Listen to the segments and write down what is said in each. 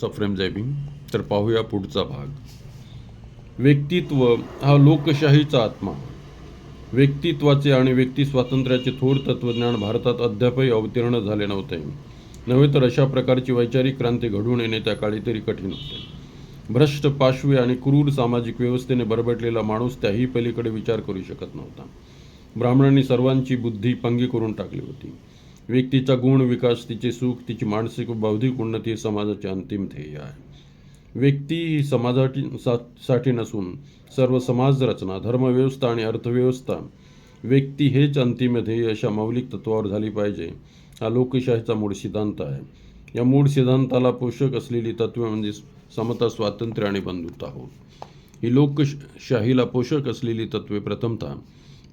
सफ्रेम जैबिंग तर पाहूया पुढचा भाग. व्यक्तित्व हा लोकशाहीचा आत्मा. व्यक्तित्वाचे आणि व्यक्ती स्वातंत्र्याचे थोर तत्वज्ञान भारतात अद्यापही अवतीर्ण झाले नव्हते. नव्हे तर अशा प्रकारची वैचारिक क्रांती घडवून येणे त्या काळी तरी कठीण होते. भ्रष्ट पाशवे आणि क्रूर सामाजिक व्यवस्थेने बरबटलेला माणूस त्याही पलीकडे विचार करू शकत नव्हता. ब्राह्मणांनी सर्वांची बुद्धी पंगी करून टाकली होती. व्यक्तीचा गुण विकास तिचे सुख तिची मानसिक व बौद्धिक उन्नती हे समाजाचे अंतिम ध्येय आहे. व्यक्ती ही समाजासाठी सा- साठी नसून सर्व समाज रचना धर्मव्यवस्था आणि अर्थव्यवस्था व्यक्ती हेच अंतिम ध्येय अशा मौलिक तत्वावर झाली पाहिजे. हा लोकशाहीचा मूळ सिद्धांत आहे. या मूळ सिद्धांताला पोषक असलेली तत्वे म्हणजे समता स्वातंत्र्य आणि बंधुता होत ही लोकशाहीला पोषक असलेली तत्वे प्रथमतः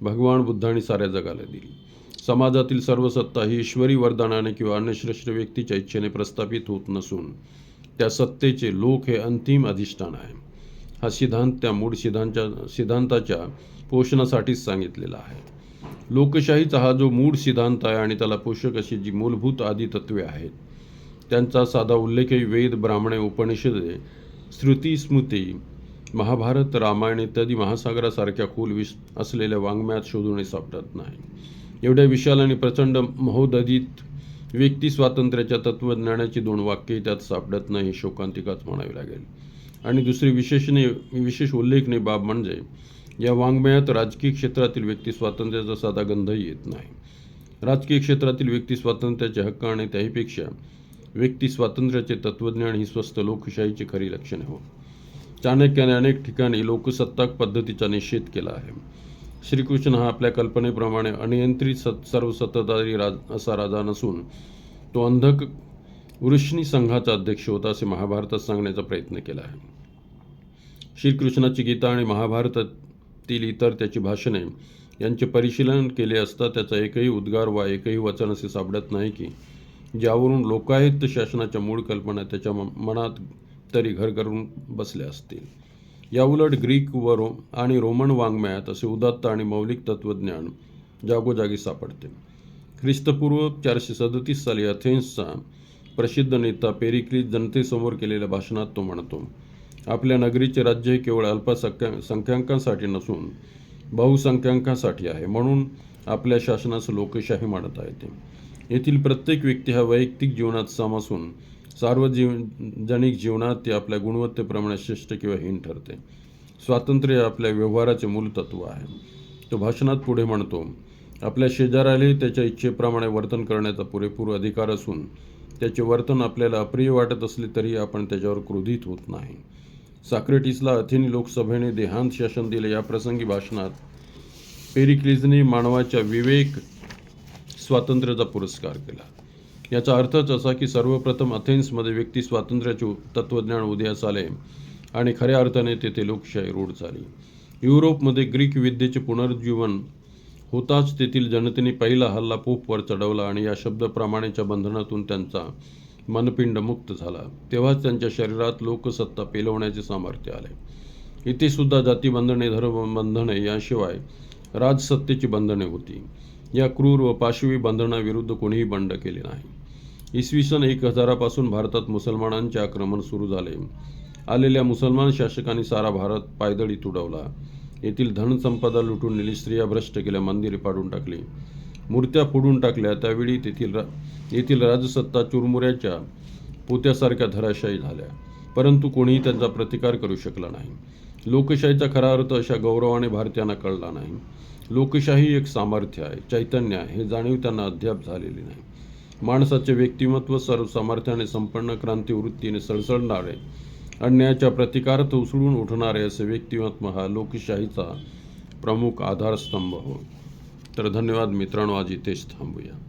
भगवान बुद्धांनी साऱ्या जगाला दिली. समाजातील सर्व सत्ता ही ईश्वरी वरदानाने किंवा अन्नश्रेष्ठ व्यक्तीच्या इच्छेने प्रस्थापित होत नसून त्या सत्तेचे लोक हे अंतिम अधिष्ठान आहे. हा सिद्धांत त्या मूळ सिद्धांच्या सिद्धांताच्या पोषणासाठीच सांगितलेला आहे. लोकशाहीचा हा जो मूळ सिद्धांत आहे आणि त्याला पोषक अशी जी मूलभूत आदी तत्वे आहेत त्यांचा साधा उल्लेखही वेद ब्राह्मणे उपनिषदे श्रुती स्मृती महाभारत रामायण इत्यादी महासागरासारख्या खोल विश असलेल्या वाङ्मयात शोधूनही सापडत नाही. एवढ्या विशाल आणि प्रचंड महोदधित व्यक्ती स्वातंत्र्याच्या तत्त्वज्ञानाची दोन वाक्यही त्यात सापडत नाही शोकांतिकाच म्हणावी लागेल. आणि दुसरी विशेषणे विशेष उल्लेखनीय बाब म्हणजे या वाङ्मयात राजकीय क्षेत्रातील व्यक्ती स्वातंत्र्याचा साधा गंधही येत नाही. राजकीय क्षेत्रातील व्यक्ती स्वातंत्र्याचे हक्क आणि त्याहीपेक्षा व्यक्ती स्वातंत्र्याचे तत्त्वज्ञान ही स्वस्त लोकशाहीची खरी लक्षणे हो चाणक्याने अनेक ठिकाणी लोकसत्ताक पद्धतीचा निषेध केला आहे. श्रीकृष्ण हा आपल्या कल्पनेप्रमाणे अनियंत्रित सत सर्व सत्ताधारी राज असा राजा नसून तो अंधक वृष्णी संघाचा अध्यक्ष होता असे महाभारतात सांगण्याचा प्रयत्न केला आहे. श्रीकृष्णाची गीता आणि महाभारतातील इतर त्याची भाषणे यांचे परिशीलन केले असता त्याचा एकही उद्गार वा एकही वचन असे सापडत नाही की ज्यावरून लोकायुक्त शासनाच्या मूळ कल्पना त्याच्या मनात तरी घर करून बसल्या असतील. याउलट ग्रीक व रो आणि रोमन वाङ्मयात असे उदात्त आणि मौलिक तत्त्वज्ञान जागोजागी सापडते. ख्रिस्तपूर्व चारशे सदतीस साली अथेन्सचा प्रसिद्ध नेता पेरिक्लिस जनतेसमोर केलेल्या भाषणात तो म्हणतो आपल्या नगरीचे राज्य हे केवळ अल्पसंख्या संख्याकांसाठी नसून बहुसंख्याकांसाठी आहे. म्हणून आपल्या शासनास लोकशाही म्हणता येते. येथील प्रत्येक व्यक्ती हा वैयक्तिक जीवनात सम असून सार्वजनिक जीवनात ती आपल्या गुणवत्तेप्रमाणे श्रेष्ठ किंवा हीन ठरते. स्वातंत्र्य हे आपल्या व्यवहाराचे मूलतत्व आहे. तो भाषणात पुढे म्हणतो आपल्या शेजाऱ्यालाही त्याच्या इच्छेप्रमाणे वर्तन करण्याचा पुरेपूर अधिकार असून त्याचे वर्तन आपल्याला अप्रिय वाटत असले तरी आपण त्याच्यावर क्रोधित होत नाही. साक्रेटिसला अथेनी लोकसभेने देहांत शासन दिले या प्रसंगी भाषणात पेरिक्लिजने मानवाच्या विवेक स्वातंत्र्याचा पुरस्कार केला. याचा अर्थच असा की सर्वप्रथम अथेन्समध्ये व्यक्ती स्वातंत्र्याचे तत्त्वज्ञान उदयास आले आणि खऱ्या अर्थाने तेथे लोकशाही रूढ झाली. युरोपमध्ये ग्रीक विद्येचे पुनरुज्जीवन होताच तेथील जनतेने पहिला हल्ला पोपवर चढवला आणि या शब्दप्रमाणेच्या बंधनातून त्यांचा मनपिंड मुक्त झाला. तेव्हाच त्यांच्या शरीरात लोकसत्ता पेलवण्याचे सामर्थ्य आले. इथे सुद्धा जातीबंधने धर्मबंधने याशिवाय राजसत्तेची बंधने होती. या क्रूर व पाशवी बंधनाविरुद्ध कोणीही बंड केले नाही. इसवी सन एक हजारापासून भारतात मुसलमानांचे आक्रमण सुरू झाले. आलेल्या मुसलमान शासकांनी सारा भारत पायदळी तुडवला. येथील धनसंपदा लुटून नेली स्त्रिया भ्रष्ट केल्या मंदिरे पाडून टाकली. मूर्त्या फोडून टाकल्या. त्यावेळी तेथील रा येथील राजसत्ता चुरमुऱ्याच्या पोत्यासारख्या धराशायी झाल्या. परंतु कोणीही त्यांचा प्रतिकार करू शकला नाही. लोकशाहीचा खरा अर्थ अशा गौरवाने भारतीयांना कळला नाही. लोकशाही एक सामर्थ्य आहे. चैतन्य आहे. हे जाणीव त्यांना अद्याप झालेली नाही. माणसाचे व्यक्तिमत्व सर्व सामर्थ्याने संपन्न क्रांतीवृत्तीने सळसळणारे अन्यायाच्या प्रतिकारात उसळून उठणारे असे व्यक्तिमत्व हा लोकशाहीचा प्रमुख आधारस्तंभ हो तर धन्यवाद मित्रांनो आज इथेच थांबूया.